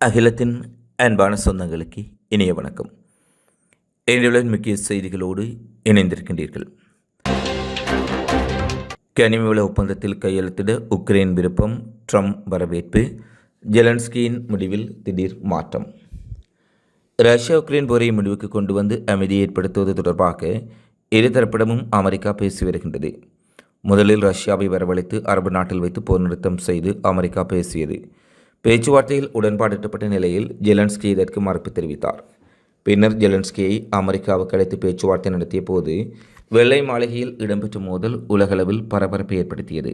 அகிலத்தின் அன்பான சொந்தங்களுக்கு இனிய வணக்கம். இன்றைய முக்கிய செய்திகளோடு இணைந்திருக்கின்றீர்கள். கனிம வள ஒப்பந்தத்தில் கையெழுத்திட உக்ரைன் விருப்பம் ட்ரம்ப் வரவேற்பு ஜெலன்ஸ்கியின் முடிவில் திடீர் மாற்றம். ரஷ்யா உக்ரைன் போரை முடிவுக்கு கொண்டு வந்து அமைதியை ஏற்படுத்துவது தொடர்பாக இருதரப்பிடமும் அமெரிக்கா பேசி வருகின்றது. முதலில் ரஷ்யாவை வரவழைத்து அரபு நாட்டில் வைத்து போர் நிறுத்தம் செய்து அமெரிக்கா பேசியது. பேச்சுவார்த்தையில் உடன்பாடு எட்டப்பட்ட நிலையில் ஜெலன்ஸ்கி இதற்கு மறுப்பு தெரிவித்தார். பின்னர் ஜெலன்ஸ்கியை அமெரிக்காவுக்கு அழைத்து பேச்சுவார்த்தை நடத்திய போது வெள்ளை மாளிகையில் இடம்பெற்ற மோதல் உலகளவில் பரபரப்பை ஏற்படுத்தியது.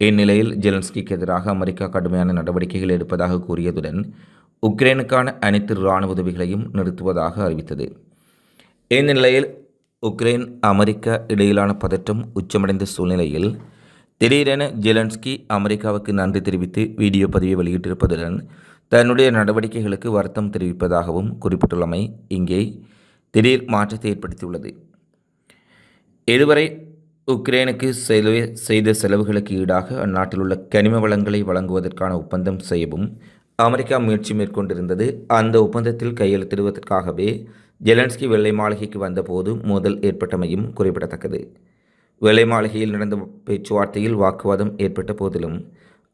இந்நிலையில் ஜெலன்ஸ்கிக்கு எதிராக அமெரிக்கா கடுமையான நடவடிக்கைகள் எடுப்பதாக கூறியதுடன் உக்ரைனுக்கான அனைத்து இராணுவ உதவிகளையும் நிறுத்துவதாக அறிவித்தது. இந்நிலையில் உக்ரைன் அமெரிக்கா இடையிலான பதற்றம் உச்சமடைந்த சூழ்நிலையில் திடீரென ஜெலன்ஸ்கி அமெரிக்காவுக்கு நன்றி தெரிவித்து வீடியோ பதிவை வெளியிட்டிருப்பதுடன் தன்னுடைய நடவடிக்கைகளுக்கு வருத்தம் தெரிவிப்பதாகவும் குறிப்பிட்டுள்ளமை இங்கே திடீர் மாற்றத்தை ஏற்படுத்தியுள்ளது. இதுவரை உக்ரைனுக்கு செலவு செய்த செலவுகளுக்கு ஈடாக அந்நாட்டில் உள்ள கனிம வளங்களை வழங்குவதற்கான ஒப்பந்தம் செய்யவும் அமெரிக்கா முயற்சி மேற்கொண்டிருந்தது. அந்த ஒப்பந்தத்தில் கையெழுத்திடுவதற்காகவே ஜெலன்ஸ்கி வெள்ளை மாளிகைக்கு வந்தபோது மோதல் ஏற்பட்டமையும் குறிப்பிடத்தக்கது. வெள்ளை மாளிகையில் நடந்த பேச்சுவார்த்தையில் வாக்குவாதம் ஏற்பட்ட போதிலும்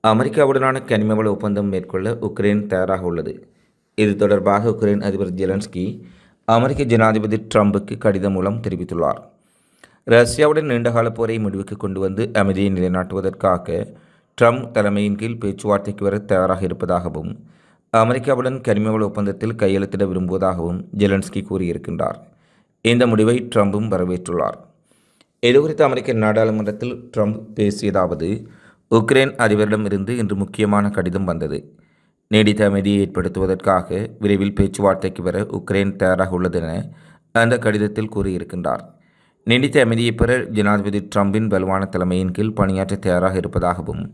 அமெரிக்காவுடனான கனிமவள ஒப்பந்தம் மேற்கொள்ள உக்ரைன் தயாராக உள்ளது. இது தொடர்பாக உக்ரைன் அதிபர் ஜெலன்ஸ்கி அமெரிக்க ஜனாதிபதி ட்ரம்புக்கு கடிதம் மூலம் தெரிவித்துள்ளார். ரஷ்யாவுடன் நீண்டகால போரை முடிவுக்கு கொண்டு வந்து அமைதியை நிலைநாட்டுவதற்காக ட்ரம்ப் தலைமையின் கீழ் பேச்சுவார்த்தைக்கு வர தயாராக இருப்பதாகவும் அமெரிக்காவுடன் கனிமவள ஒப்பந்தத்தில் கையெழுத்திட விரும்புவதாகவும் ஜெலன்ஸ்கி கூறியிருக்கின்றார். இந்த முடிவை ட்ரம்பும் வரவேற்றுள்ளார். இதுகுறித்து அமெரிக்க நாடாளுமன்றத்தில் ட்ரம்ப் பேசியதாவது உக்ரைன் அதிபரிடமிருந்து இன்று முக்கியமான கடிதம் வந்தது. நீடித்த அமைதியை ஏற்படுத்துவதற்காக விரைவில் பேச்சுவார்த்தைக்கு வர உக்ரைன் தயாராக உள்ளது என அந்த கடிதத்தில் கூறியிருக்கின்றார். நீடித்த அமைதியை பெற ஜனாதிபதி ட்ரம்பின் வலுவான தலைமையின் கீழ் பணியாற்ற தயாராக இருப்பதாகவும்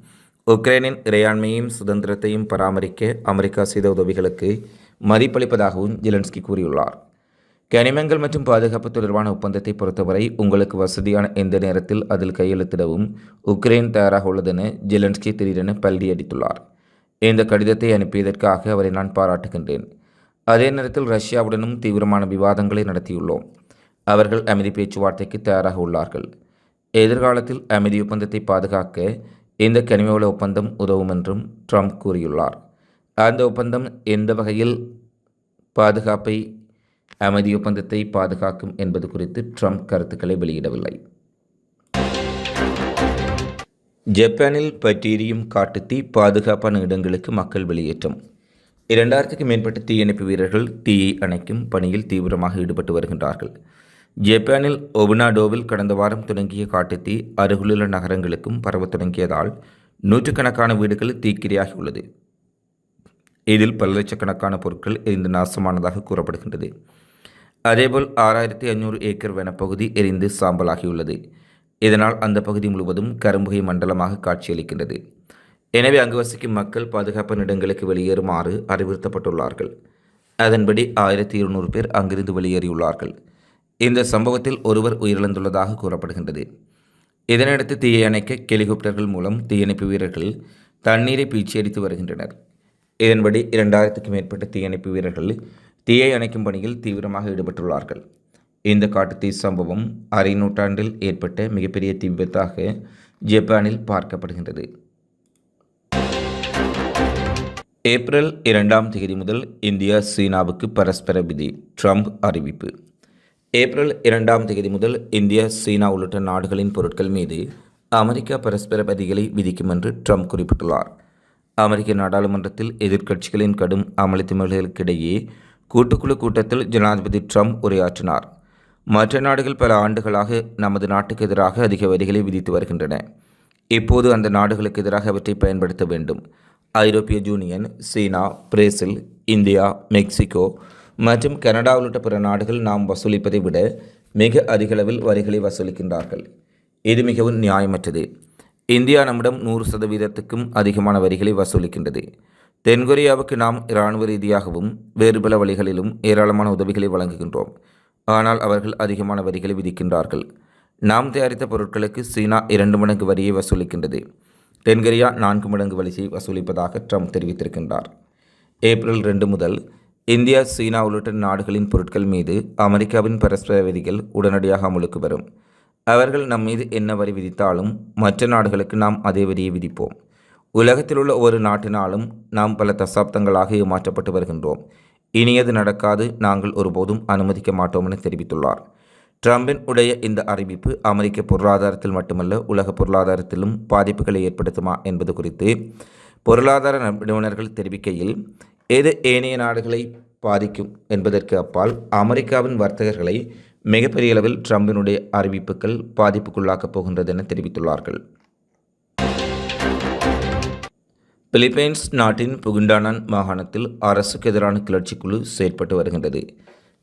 உக்ரைனின் இறையாண்மையும் சுதந்திரத்தையும் பராமரிக்க அமெரிக்கா செய்த உதவிகளுக்கு மதிப்பளிப்பதாகவும் ஜெலன்ஸ்கி கூறியுள்ளார். கனிமங்கள் மற்றும் பாதுகாப்பு தொடர்பான ஒப்பந்தத்தை பொறுத்தவரை உங்களுக்கு வசதியான எந்த நேரத்தில் அதில் கையெழுத்திடவும் உக்ரைன் தயாராக உள்ளதென ஜெலன்ஸ்கி திடீரென பல்டி அடித்துள்ளார். இந்த கடிதத்தை அனுப்பியதற்காக அவரை நான் பாராட்டுகின்றேன். அதே நேரத்தில் ரஷ்யாவுடனும் தீவிரமான விவாதங்களை நடத்தியுள்ளோம். அவர்கள் அமைதி பேச்சுவார்த்தைக்கு தயாராக உள்ளார்கள். எதிர்காலத்தில் அமைதி ஒப்பந்தத்தை பாதுகாக்க இந்த கனிமவள ஒப்பந்தம் உதவும் என்றும் ட்ரம்ப் கூறியுள்ளார். அந்த ஒப்பந்தம் எந்த வகையில் பாதுகாப்பை அமைதி ஒப்பந்தத்தை பாதுகாக்கும் என்பது குறித்து ட்ரம்ப் கருத்துக்களை வெளியிடவில்லை. ஜப்பானில் பட்டீரியும் காட்டுத்தீ பாதுகாப்பான இடங்களுக்கு மக்கள் வெளியேற்றம். இரண்டாயிரத்துக்கு மேற்பட்ட தீயணைப்பு வீரர்கள் தீயை அணைக்கும் பணியில் தீவிரமாக ஈடுபட்டு வருகின்றார்கள். ஜப்பானில் ஒபுனாடோவில் கடந்த வாரம் தொடங்கிய காட்டுத்தீ அருகிலுள்ள நகரங்களுக்கும் பரவத் தொடங்கியதால் நூற்றுக்கணக்கான வீடுகள் தீக்கிரையாகியுள்ளது. இதில் பல லட்சக்கணக்கான பொருட்கள் எரிந்து நாசமானதாக கூறப்படுகின்றது. அதேபோல் ஆறாயிரத்தி ஐநூறு ஏக்கர் வனப்பகுதி எரிந்து சாம்பலாகியுள்ளது. இதனால் அந்த பகுதி முழுவதும் கரும்புகை மண்டலமாக காட்சியளிக்கின்றது. எனவே அங்கு வசிக்கும் மக்கள் பாதுகாப்பான இடங்களுக்கு வெளியேறுமாறு அறிவுறுத்தப்பட்டுள்ளார்கள். அதன்படி ஆயிரத்தி இருநூறு பேர் அங்கிருந்து வெளியேறியுள்ளார்கள். இந்த சம்பவத்தில் ஒருவர் உயிரிழந்துள்ளதாக கூறப்படுகின்றது. இதனையடுத்து தீயை அணைக்க ஹெலிகாப்டர்கள் மூலம் தீயணைப்பு வீரர்கள் தண்ணீரை பீச்சியடித்து வருகின்றனர். இதன்படி இரண்டாயிரத்துக்கும் மேற்பட்ட தீயணைப்பு வீரர்கள் தீயை அணைக்கும் பணியில் தீவிரமாக ஈடுபட்டுள்ளார்கள். இந்த காட்டுத்தீ சம்பவம் அரை நூற்றாண்டில் ஏற்பட்ட மிகப்பெரிய தீ விபத்தாக ஜப்பானில் பார்க்கப்படுகின்றது. ஏப்ரல் இரண்டாம் தேதி முதல் இந்தியா சீனாவுக்கு பரஸ்பர விதி ட்ரம்ப் அறிவிப்பு. ஏப்ரல் இரண்டாம் தேதி முதல் இந்தியா சீனா உள்ளிட்ட நாடுகளின் பொருட்கள் மீது அமெரிக்கா பரஸ்பர பதிகளை விதிக்கும் என்று ட்ரம்ப் குறிப்பிட்டுள்ளார். அமெரிக்க நாடாளுமன்றத்தில் எதிர்க்கட்சிகளின் கடும் அமளித்துமல்களுக்கிடையே கூட்டுக்குழு கூட்டத்தில் ஜனாதிபதி ட்ரம்ப் உரையாற்றினார். மற்ற நாடுகள் பல ஆண்டுகளாக நமது நாட்டுக்கு எதிராக அதிக வரிகளை விதித்து வருகின்றன. இப்போது அந்த நாடுகளுக்கு எதிராக அவற்றை பயன்படுத்த வேண்டும். ஐரோப்பிய யூனியன் சீனா பிரேசில் இந்தியா மெக்சிகோ மற்றும் கனடா உள்ளிட்ட பிற நாடுகள் நாம் வசூலிப்பதை விட மிக அதிகளவில் வரிகளை வசூலிக்கின்றார்கள். இது மிகவும் நியாயமற்றது. இந்தியா நம்மிடம் நூறு சதவீதத்துக்கும் அதிகமான வரிகளை வசூலிக்கின்றது. தென்கொரியாவுக்கு நாம் இராணுவ ரீதியாகவும் வேறு பல வழிகளிலும் ஏராளமான உதவிகளை வழங்குகின்றோம். ஆனால் அவர்கள் அதிகமான வரிகளை விதிக்கின்றார்கள். நாம் தயாரித்த பொருட்களுக்கு சீனா இரண்டு மடங்கு வரியை வசூலிக்கின்றது. தென்கொரியா நான்கு மடங்கு வரிசையை வசூலிப்பதாக ட்ரம்ப் தெரிவித்திருக்கின்றார். ஏப்ரல் ரெண்டு முதல் இந்தியா சீனா உள்ளிட்ட நாடுகளின் பொருட்கள் மீது அமெரிக்காவின் பரஸ்பர விதிகள் உடனடியாக அமலுக்கு வரும். அவர்கள் நம் மீது என்ன வரி விதித்தாலும் மற்ற நாடுகளுக்கு நாம் அதே வரியை விதிப்போம். உலகத்தில் உள்ள ஒரு நாட்டினாலும் நாம் பல தசாப்தங்களாக ஏமாற்றப்பட்டு வருகின்றோம். இனியது நடக்காது நாங்கள் ஒருபோதும் அனுமதிக்க மாட்டோம் என தெரிவித்துள்ளார். ட்ரம்பின் உடைய இந்த அறிவிப்பு அமெரிக்க பொருளாதாரத்தில் மட்டுமல்ல உலக பொருளாதாரத்திலும் பாதிப்புகளை ஏற்படுத்துமா என்பது குறித்து பொருளாதார நிபுணர்கள் தெரிவிக்கையில் எது ஏனைய நாடுகளை பாதிக்கும் என்பதற்கு அப்பால் அமெரிக்காவின் வர்த்தகர்களை மிகப்பெரிய அளவில் ட்ரம்பினுடைய அறிவிப்புகள் பாதிப்புக்குள்ளாக்கப் போகின்றது என தெரிவித்துள்ளார்கள். பிலிப்பைன்ஸ் நாட்டின் புகுண்டானான் மாகாணத்தில் அரசுக்கு எதிரான கிளர்ச்சி குழு செயற்பட்டு வருகின்றது.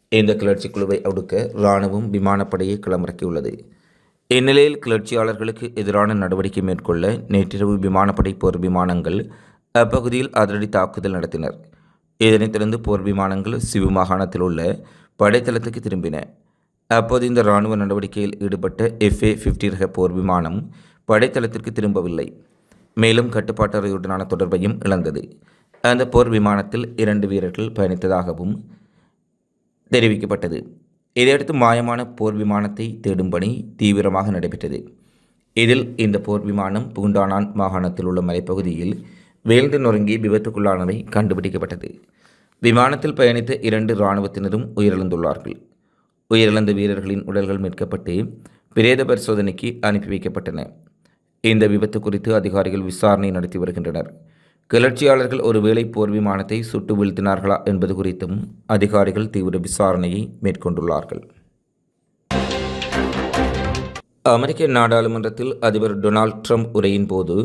இந்த கிளர்ச்சி குழுவை ஒடுக்க இராணுவம் விமானப்படையை களமிறக்கியுள்ளது. இந்நிலையில் கிளர்ச்சியாளர்களுக்கு எதிரான நடவடிக்கை மேற்கொள்ள நேற்றிரவு விமானப்படை போர் விமானங்கள் அப்பகுதியில் அதிரடி தாக்குதல் நடத்தினர். இதனைத் தொடர்ந்து போர் விமானங்கள் சிவு மாகாணத்தில் உள்ள படைத்தளத்துக்கு திரும்பின. அப்போது இந்த இராணுவ நடவடிக்கையில் ஈடுபட்ட எஃப்ஏ ஃபிஃப்டி ரக போர் விமானம் படைத்தளத்திற்கு திரும்பவில்லை. மேலும் கட்டுப்பாட்டறையுடனான தொடர்பையும் இழந்தது. அந்த போர் விமானத்தில் இரண்டு வீரர்கள் பயணித்ததாகவும் தெரிவிக்கப்பட்டது. இதையடுத்து மாயமான போர் விமானத்தை தேடும் பணி தீவிரமாக நடைபெற்றது. இதில் இந்த போர் விமானம் பூண்டானான் மாகாணத்தில் உள்ள மலைப்பகுதியில் வீழ்ந்து நொறுங்கி விபத்துக்குள்ளானவை கண்டுபிடிக்கப்பட்டது. விமானத்தில் பயணித்த இரண்டு இராணுவத்தினரும் உயிரிழந்துள்ளார்கள். உயிரிழந்த வீரர்களின் உடல்கள் மீட்கப்பட்டு பிரேத பரிசோதனைக்கு அனுப்பி வைக்கப்பட்டன. இந்த விபத்து குறித்து அதிகாரிகள் விசாரணை நடத்தி வருகின்றனர். கிளர்ச்சியாளர்கள் ஒருவேளை போர் விமானத்தை சுட்டு வீழ்த்தினார்களா என்பது குறித்தும் அதிகாரிகள் தீவிர விசாரணையை மேற்கொண்டுள்ளார்கள். அமெரிக்க நாடாளுமன்றத்தில் அதிபர் டொனால்ட் ட்ரம்ப் உரையின் போது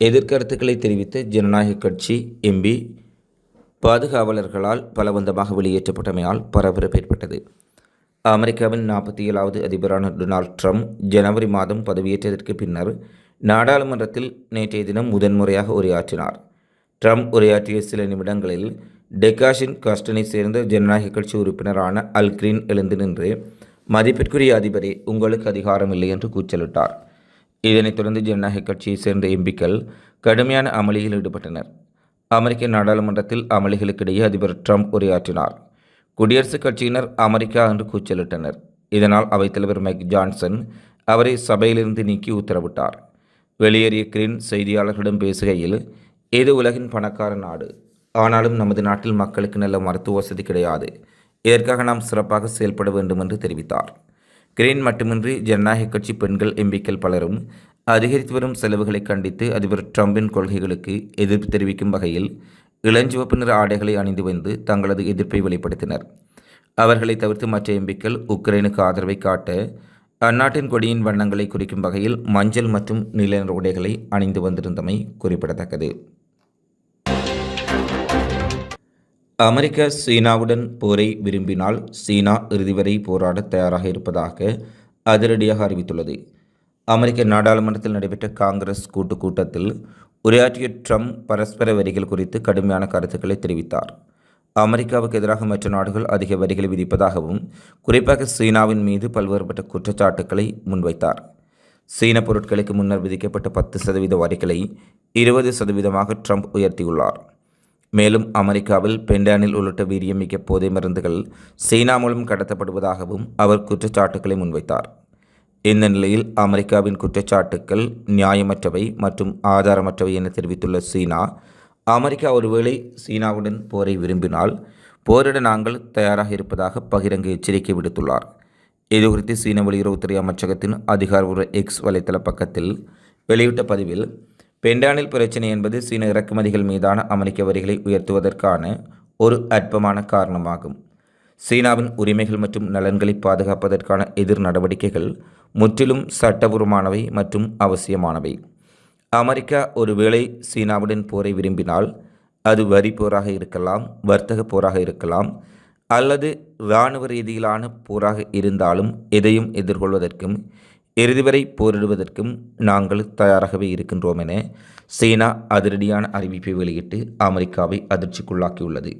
எதிர்கருத்துக்களை தெரிவித்த ஜனநாயக கட்சி எம்பி பாதுகாவலர்களால் பலவந்தமாக வெளியேற்றப்பட்டமையால் பரபரப்பு ஏற்பட்டது. அமெரிக்காவின் நாற்பத்தி ஏழாவது அதிபரான டொனால்ட் ட்ரம்ப் ஜனவரி மாதம் பதவியேற்றதற்கு பின்னர் நாடாளுமன்றத்தில் நேற்றைய தினம் முதன்முறையாக உரையாற்றினார். ட்ரம்ப் உரையாற்றிய சில நிமிடங்களில் டெகாஷின் காஸ்டனை சேர்ந்த ஜனநாயக கட்சி உறுப்பினரான அல் கிரீன் எழுந்து நின்று மதிப்பிற்குரிய அதிபரே உங்களுக்கு அதிகாரம் இல்லை என்று கூச்சலிட்டார். இதனைத் தொடர்ந்து ஜனநாயக கட்சியைச் சேர்ந்த எம்பிக்கள் கடுமையான அமளியில் ஈடுபட்டனர். அமெரிக்க நாடாளுமன்றத்தில் அமளிகளுக்கிடையே அதிபர் ட்ரம்ப் உரையாற்றினார். குடியரசுக் கட்சியினர் அமெரிக்கா என்று கூச்சலிட்டனர். இதனால் அவைத்தலைவர் மைக் ஜான்சன் அவரை சபையிலிருந்து நீக்கி உத்தரவிட்டார். வெளியேறிய கிரீன் செய்தியாளர்களிடம் பேசுகையில் இது உலகின் பணக்கார நாடு. ஆனாலும் நமது நாட்டில் மக்களுக்கு நல்ல மருத்துவ வசதி கிடையாது. இதற்காக நாம் சிறப்பாக செயல்பட வேண்டும் என்று தெரிவித்தார். கிரீன் மட்டுமின்றி ஜனநாயக கட்சி பெண்கள் எம்பிக்கள் பலரும் அதிகரித்து வரும் செலவுகளை கண்டித்து அதிபர் ட்ரம்பின் கொள்கைகளுக்கு எதிர்ப்பு தெரிவிக்கும் வகையில் இளஞ்சிவப்பு நிற ஆடைகளை அணிந்து வந்து தங்களது எதிர்ப்பை வெளிப்படுத்தினர். அவர்களை தவிர்த்து மற்ற எம்பிக்கள் உக்ரைனுக்கு ஆதரவை காட்ட அந்நாட்டின் கொடியின் வண்ணங்களை குறிக்கும் வகையில் மஞ்சள் மற்றும் நீல நிற உடைகளை அணிந்து வந்திருந்தமை குறிப்பிடத்தக்கது. அமெரிக்க சீனாவுடன் போரை விரும்பினால் சீனா இறுதி வரை போராட தயாராக இருப்பதாக அதிரடியாக அறிவித்துள்ளது. அமெரிக்க நாடாளுமன்றத்தில் நடைபெற்ற காங்கிரஸ் கூட்டு கூட்டத்தில் உரையாற்றிய ட்ரம்ப் பரஸ்பர வரிகள் குறித்து கடுமையான கருத்துக்களை தெரிவித்தார். அமெரிக்காவுக்கு எதிராக மற்ற நாடுகள் அதிக வரிகளை விதிப்பதாகவும் குறிப்பாக சீனாவின் மீது பல்வேறுபட்ட குற்றச்சாட்டுக்களை முன்வைத்தார். சீன பொருட்களுக்கு முன்னர் விதிக்கப்பட்ட பத்து சதவீத வரிகளை இருபது சதவீதமாக ட்ரம்ப் உயர்த்தியுள்ளார். மேலும் அமெரிக்காவில் பெண்டானில் உள்ளிட்ட வீரியமிக்க போதை மருந்துகள் சீனா மூலம் கடத்தப்படுவதாகவும் அவர் குற்றச்சாட்டுக்களை முன்வைத்தார். இந்த நிலையில் அமெரிக்காவின் குற்றச்சாட்டுக்கள் நியாயமற்றவை மற்றும் ஆதாரமற்றவை என தெரிவித்துள்ள சீனா அமெரிக்கா ஒருவேளை சீனாவுடன் போரை விரும்பினால் போரிட நாங்கள் தயாராக இருப்பதாக பகிரங்க எச்சரிக்கை விடுத்துள்ளார். இதுகுறித்து சீன வெளியுறவுத்துறை அமைச்சகத்தின் அதிகாரபூர்வ எக்ஸ் வலைத்தள பக்கத்தில் வெளியிட்ட பதிவில் பெண்டானில் பிரச்சினை என்பது சீன இறக்குமதிகள் மீதான அமெரிக்க வரிகளை உயர்த்துவதற்கான ஒரு அற்பமான காரணமாகும். சீனாவின் உரிமைகள் மற்றும் நலன்களை பாதுகாப்பதற்கான எதிர் நடவடிக்கைகள் முற்றிலும் சட்டபூர்வமானவை மற்றும் அவசியமானவை. அமெரிக்கா ஒருவேளை சீனாவுடன் போரை விரும்பினால் அது வரி போராக இருக்கலாம் வர்த்தக போராக இருக்கலாம் அல்லது இராணுவ ரீதியிலான போராக இருந்தாலும் எதையும் எதிர்கொள்வதற்கும் இறுதி வரை போரிடுவதற்கும் நாங்கள் தயாராகவே இருக்கின்றோம் என சீனா அதிரடியான அறிவிப்பை வெளியிட்டு அமெரிக்காவை அதிர்ச்சிக்குள்ளாக்கியுள்ளது.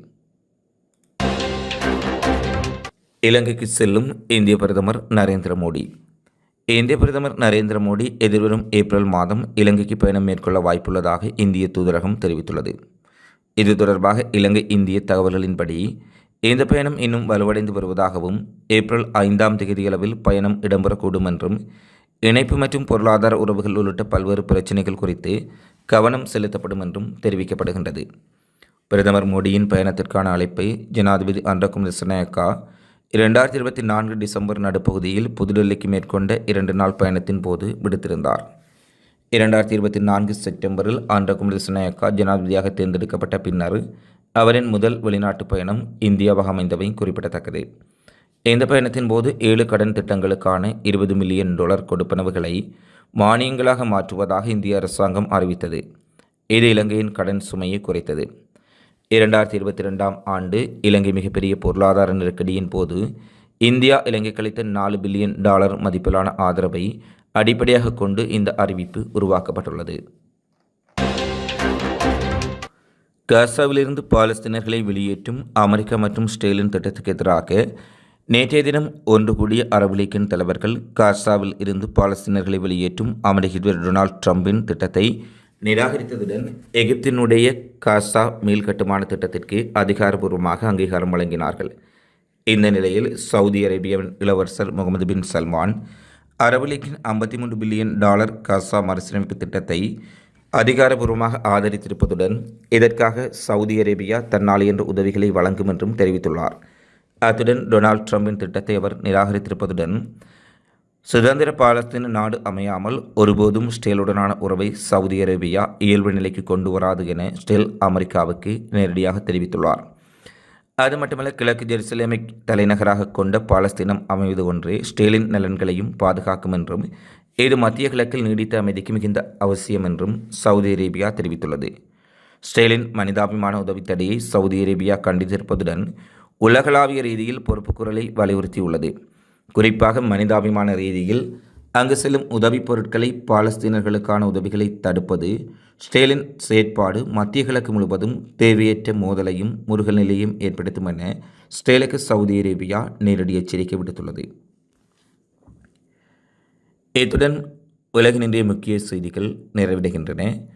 இலங்கைக்கு செல்லும் இந்திய பிரதமர் நரேந்திர மோடி. இந்திய பிரதமர் நரேந்திர மோடி எதிர்வரும் ஏப்ரல் மாதம் இலங்கைக்கு பயணம் மேற்கொள்ள வாய்ப்புள்ளதாக இந்திய தூதரகம் தெரிவித்துள்ளது. இது தொடர்பாக இலங்கை இந்திய தகவல்களின்படி இந்த பயணம் இன்னும் வலுவடைந்து வருவதாகவும் ஏப்ரல் ஐந்தாம் தேதியளவில் பயணம் இடம்பெறக்கூடும் என்றும் இணைப்பு மற்றும் பொருளாதார உறவுகள் உள்ளிட்ட பல்வேறு பிரச்சினைகள் குறித்து கவனம் செலுத்தப்படும் என்றும் தெரிவிக்கப்படுகின்றது. பிரதமர் மோடியின் பயணத்திற்கான அழைப்பை ஜனாதிபதி அன்றகுமார் திசநாயக்கா இரண்டாயிரத்தி இருபத்தி நான்கு டிசம்பர் நடுப்பகுதியில் புதுடெல்லிக்கு மேற்கொண்ட இரண்டு நாள் பயணத்தின் போது விடுத்திருந்தார். இரண்டாயிரத்தி இருபத்தி நான்கு செப்டம்பரில் ஆண்டகுமார் திசநாயக்கா ஜனாதிபதியாக தேர்ந்தெடுக்கப்பட்ட பின்னர் அவரின் முதல் வெளிநாட்டு பயணம் இந்தியாவாக அமைந்தவை குறிப்பிடத்தக்கது. இந்த பயணத்தின் போது ஏழு கடன் திட்டங்களுக்கான இருபது மில்லியன் டாலர் கொடுப்பனவுகளை மானியங்களாக மாற்றுவதாக இந்திய அரசாங்கம் அறிவித்தது. இது இலங்கையின் கடன் சுமையை குறைத்தது. இரண்டாயிரத்தி இருபத்தி ரெண்டாம் ஆண்டு இலங்கை மிகப்பெரிய பொருளாதார நெருக்கடியின் போது இந்தியா இலங்கை கழித்த நாலு பில்லியன் டாலர் மதிப்பிலான ஆதரவை அடிப்படையாக கொண்டு இந்த அறிவிப்பு உருவாக்கப்பட்டுள்ளது. காசாவிலிருந்து பாலஸ்தீனர்களை வெளியேற்றும் அமெரிக்கா மற்றும் ஸ்டேலின் திட்டத்துக்கு எதிராக நேற்றைய தினம் ஒன்று கூடிய அரபு லீக்கின் தலைவர்கள் காசாவில் இருந்து பாலஸ்தீனர்களை வெளியேற்றும் அமெரிக்க அதிபர் டொனால்ட் ட்ரம்பின் திட்டத்தை நிராகரித்ததுடன் எகிப்தினுடைய காசா மீள்கட்டுமான திட்டத்திற்கு அதிகாரபூர்வமாக அங்கீகாரம் வழங்கினார்கள். இந்த நிலையில் சவுதி அரேபியாவின் இளவரசர் முகமது பின் சல்மான் அரபு லீக்கின் ஐம்பத்தி மூன்று பில்லியன் டாலர் காசா மறுசீரமைப்பு திட்டத்தை அதிகாரபூர்வமாக ஆதரித்திருப்பதுடன் இதற்காக சவுதி அரேபியா தன்னால் என்ற உதவிகளை வழங்கும் என்றும் தெரிவித்துள்ளார். அத்துடன் டொனால்ட் ட்ரம்பின் திட்டத்தை அவர் நிராகரித்திருப்பதுடன் சுதந்திர பாலஸ்தீன நாடு அமையாமல் ஒருபோதும் ஸ்டேலுடனான உறவை சவுதி அரேபியா இயல்பு நிலைக்கு கொண்டு வராது என ஸ்டேல் அமெரிக்காவுக்கு நேரடியாக தெரிவித்துள்ளார். அது மட்டுமல்ல கிழக்கு ஜெருசலேமிக் தலைநகராக கொண்ட பாலஸ்தீனம் அமைவது ஒன்றே ஸ்டேலின் நலன்களையும் பாதுகாக்கும் என்றும் இது மத்திய கிழக்கில் நீடித்த அமைதிக்கு மிகுந்த அவசியம் என்றும் சவுதி அரேபியா தெரிவித்துள்ளது. ஸ்டேலின் மனிதாபிமான உதவித்தடையை சவுதி அரேபியா கண்டித்திருப்பதுடன் உலகளாவிய ரீதியில் பொறுப்புக்குரலை வலியுறுத்தியுள்ளது. குறிப்பாக மனிதாபிமான ரீதியில் அங்கு செல்லும் உதவிப் பொருட்களை பாலஸ்தீனர்களுக்கான உதவிகளை தடுப்பது ஸ்டேலின் செயற்பாடு மத்திய கிழக்கு முழுவதும் தேவையற்ற மோதலையும் முருகல் நிலையும் ஏற்படுத்தும் என ஸ்டேலுக்கு சவுதி அரேபியா நேரடி எச்சரிக்கை விடுத்துள்ளது. இத்துடன் உலகினுடைய முக்கிய செய்திகள் நிறைவடைகின்றன.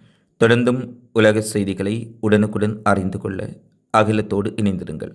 தொடர்ந்தும் உலக செய்திகளை உடனுக்குடன் அறிந்து கொள்ள அகிலத்தோடு இணைந்திருங்கள்.